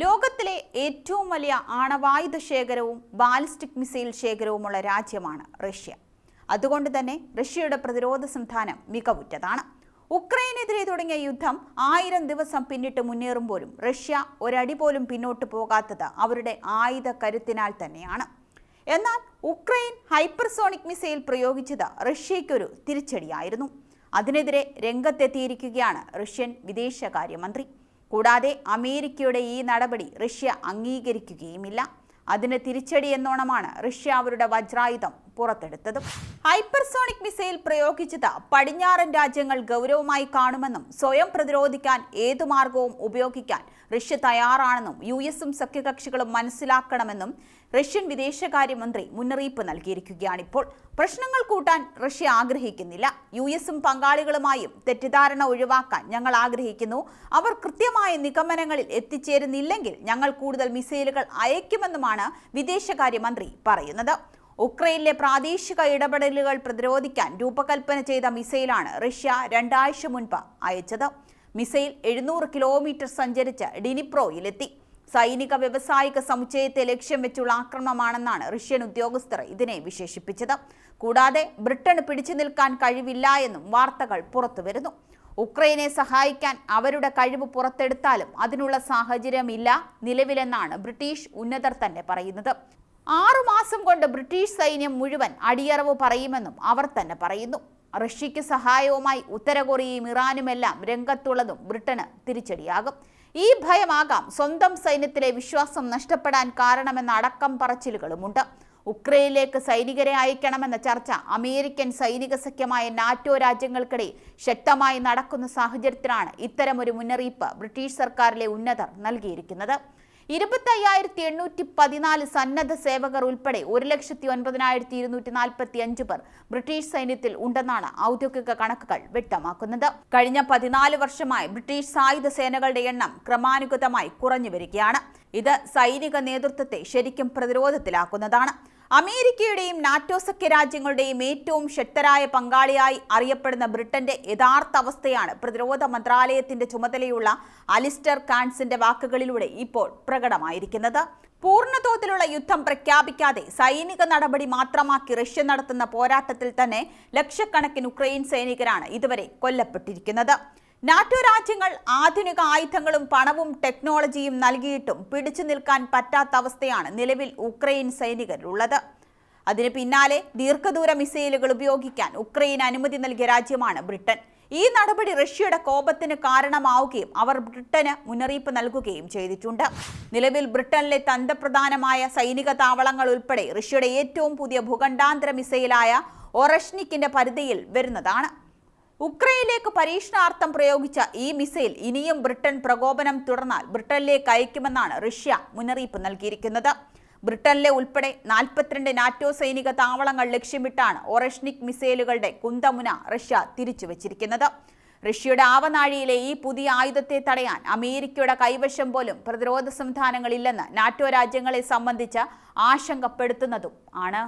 ലോകത്തിലെ ഏറ്റവും വലിയ ആണവായുധ ശേഖരവും ബാലിസ്റ്റിക് മിസൈൽ ശേഖരവുമുള്ള രാജ്യമാണ് റഷ്യ. അതുകൊണ്ട് തന്നെ റഷ്യയുടെ പ്രതിരോധ സംവിധാനം മികവുറ്റതാണ്. ഉക്രൈനെതിരെ തുടങ്ങിയ യുദ്ധം ആയിരം ദിവസം പിന്നിട്ട് മുന്നേറുമ്പോഴും റഷ്യ ഒരടി പോലും പിന്നോട്ട് പോകാത്തത് അവരുടെ ആയുധ കരുത്തിനാൽ തന്നെയാണ്. എന്നാൽ ഉക്രൈൻ ഹൈപ്പർസോണിക് മിസൈൽ പ്രയോഗിച്ചത് റഷ്യയ്ക്കൊരു തിരിച്ചടിയായിരുന്നു. അതിനെതിരെ രംഗത്തെത്തിയിരിക്കുകയാണ് റഷ്യൻ വിദേശകാര്യമന്ത്രി. കൂടാതെ അമേരിക്കയുടെ ഈ നടപടി റഷ്യ അംഗീകരിക്കുകയുമില്ല. അതിന് തിരിച്ചടി എന്നോണമാണ് റഷ്യ അവരുടെ വജ്രായുധം പുറത്തെടുത്തത് ഹൈപ്പർസോണിക് മിസൈൽ പ്രയോഗിച്ചത് പടിഞ്ഞാറൻ രാജ്യങ്ങൾ ഗൗരവമായി കാണുമെന്നും സ്വയം പ്രതിരോധിക്കാൻ ഏതു മാർഗവും ഉപയോഗിക്കാൻ റഷ്യ തയ്യാറാണെന്നും യു എസും സഖ്യകക്ഷികളും മനസ്സിലാക്കണമെന്നും റഷ്യൻ വിദേശകാര്യമന്ത്രി മുന്നറിയിപ്പ് നൽകിയിരിക്കുകയാണിപ്പോൾ. പ്രശ്നങ്ങൾ കൂട്ടാൻ റഷ്യ ആഗ്രഹിക്കുന്നില്ല. യു എസും പങ്കാളികളുമായും തെറ്റിദ്ധാരണ ഒഴിവാക്കാൻ ഞങ്ങൾ ആഗ്രഹിക്കുന്നു. അവർ കൃത്യമായ നിഗമനങ്ങളിൽ എത്തിച്ചേരുന്നില്ലെങ്കിൽ ഞങ്ങൾ കൂടുതൽ മിസൈലുകൾ അയക്കുമെന്നുമാണ് വിദേശകാര്യമന്ത്രി പറയുന്നത്. ഉക്രൈനിലെ പ്രാദേശിക ഇടപെടലുകൾ പ്രതിരോധിക്കാൻ രൂപകൽപ്പന ചെയ്ത മിസൈലാണ് റഷ്യ രണ്ടാഴ്ച മുൻപ് അയച്ചത്. മിസൈൽ എഴുന്നൂറ് കിലോമീറ്റർ സഞ്ചരിച്ച് ഡിനിപ്രോയിലെത്തി. സൈനിക വ്യവസായിക സമുച്ചയത്തെ ലക്ഷ്യം വെച്ചുള്ള ആക്രമണമാണെന്നാണ് റഷ്യൻ ഉദ്യോഗസ്ഥർ ഇതിനെ വിശേഷിപ്പിച്ചത്. കൂടാതെ ബ്രിട്ടന് പിടിച്ചു നിൽക്കാൻ കഴിവില്ല എന്നും വാർത്തകൾ പുറത്തുവരുന്നു. ഉക്രൈനെ സഹായിക്കാൻ അവരുടെ കഴിവ് പുറത്തെടുത്താലും അതിനുള്ള സാഹചര്യമില്ല നിലവിലെന്നാണ് ബ്രിട്ടീഷ് ഉന്നതർ തന്നെ പറയുന്നത്. ആറുമാസം കൊണ്ട് ബ്രിട്ടീഷ് സൈന്യം മുഴുവൻ അടിയറവ് പറയുമെന്നും അവർ തന്നെ പറയുന്നു. റഷ്യയ്ക്ക് സഹായവുമായി ഉത്തര കൊറിയയും ഇറാനുമെല്ലാം രംഗത്തുള്ളതും ബ്രിട്ടന് തിരിച്ചടിയാകും. ഈ ഭയമാകാം സ്വന്തം സൈന്യത്തിലെ വിശ്വാസം നഷ്ടപ്പെടാൻ കാരണമെന്ന അടക്കം പറച്ചിലുകളുമുണ്ട്. ഉക്രൈനിലേക്ക് സൈനികരെ അയക്കണമെന്ന ചർച്ച അമേരിക്കൻ സൈനിക സഖ്യമായ നാറ്റോ രാജ്യങ്ങൾക്കിടയിൽ ശക്തമായി നടക്കുന്ന സാഹചര്യത്തിലാണ് ഇത്തരമൊരു മുന്നറിയിപ്പ് ബ്രിട്ടീഷ് സർക്കാരിലെ ഉന്നതർ നൽകിയിരിക്കുന്നത്. ഇരുപത്തി അയ്യായിരത്തി എണ്ണൂറ്റി പതിനാല് സന്നദ്ധ സേവകർ ഉൾപ്പെടെ ഒരു ലക്ഷത്തി ഒൻപതിനായിരത്തി ഇരുന്നൂറ്റി നാൽപ്പത്തി അഞ്ച് പേർ ബ്രിട്ടീഷ് സൈന്യത്തിൽ ഉണ്ടെന്നാണ് ഔദ്യോഗിക കണക്കുകൾ വ്യക്തമാക്കുന്നത്. കഴിഞ്ഞ പതിനാല് വർഷമായി ബ്രിട്ടീഷ് സായുധ സേനകളുടെ എണ്ണം ക്രമാനുഗതമായി കുറഞ്ഞു വരികയാണ്. ഇത് സൈനിക നേതൃത്വത്തെ ശരിക്കും പ്രതിരോധത്തിലാക്കുന്നതാണ്. അമേരിക്കയുടെയും നാറ്റോ സഖ്യ രാജ്യങ്ങളുടെയും ഏറ്റവും ശക്തരായ പങ്കാളിയായി അറിയപ്പെടുന്ന ബ്രിട്ടന്റെ യഥാർത്ഥ അവസ്ഥയാണ് പ്രതിരോധ മന്ത്രാലയത്തിന്റെ ചുമതലയുള്ള അലിസ്റ്റർ കാൻസിന്റെ വാക്കുകളിലൂടെ ഇപ്പോൾ പ്രകടമായിരിക്കുന്നത്. പൂർണതോതിലുള്ള യുദ്ധം പ്രഖ്യാപിക്കാതെ സൈനിക നടപടി മാത്രമാക്കി റഷ്യ നടത്തുന്ന പോരാട്ടത്തിൽ തന്നെ ലക്ഷക്കണക്കിന് ഉക്രൈൻ സൈനികരാണ് ഇതുവരെ കൊല്ലപ്പെട്ടിരിക്കുന്നത്. നാറ്റോ രാജ്യങ്ങൾ ആധുനിക ആയുധങ്ങളും പണവും ടെക്നോളജിയും നൽകിയിട്ടും പിടിച്ചു നിൽക്കാൻ പറ്റാത്ത അവസ്ഥയാണ് നിലവിൽ ഉക്രൈൻ സൈനികരുള്ളത് അതിന് പിന്നാലെ ദീർഘദൂര മിസൈലുകൾ ഉപയോഗിക്കാൻ ഉക്രൈൻ അനുമതി നൽകിയ രാജ്യമാണ് ബ്രിട്ടൻ. ഈ നടപടി റഷ്യയുടെ കോപത്തിന് കാരണമാവുകയും അവർ ബ്രിട്ടന് മുന്നറിയിപ്പ് നൽകുകയും ചെയ്തിട്ടുണ്ട്. നിലവിൽ ബ്രിട്ടനിലെ തന്ത്രപ്രധാനമായ സൈനിക താവളങ്ങൾ ഉൾപ്പെടെ റഷ്യയുടെ ഏറ്റവും പുതിയ ഭൂഖണ്ഡാന്തര മിസൈലായ ഒറഷ്നിക്കിന്റെ പരിധിയിൽ വരുന്നതാണ്. ഉക്രൈനിലേക്ക് പരീക്ഷണാർത്ഥം പ്രയോഗിച്ച ഈ മിസൈൽ ഇനിയും ബ്രിട്ടൻ പ്രകോപനം തുടർന്നാൽ ബ്രിട്ടനിലേക്ക് അയക്കുമെന്നാണ് റഷ്യ മുന്നറിയിപ്പ് നൽകിയിരിക്കുന്നത്. ബ്രിട്ടനിലെ ഉൾപ്പെടെ നാൽപ്പത്തിരണ്ട് നാറ്റോ സൈനിക താവളങ്ങൾ ലക്ഷ്യമിട്ടാണ് ഒറഷ്നിക് മിസൈലുകളുടെ കുന്തമുന റഷ്യ തിരിച്ചുവച്ചിരിക്കുന്നത്. റഷ്യയുടെ ആവനാഴിയിലെ ഈ പുതിയ ആയുധത്തെ തടയാൻ അമേരിക്കയുടെ കൈവശം പോലും പ്രതിരോധ സംവിധാനങ്ങളില്ലെന്ന് നാറ്റോ രാജ്യങ്ങളെ സംബന്ധിച്ച് ആശങ്കപ്പെടുത്തുന്നതും ആണ്.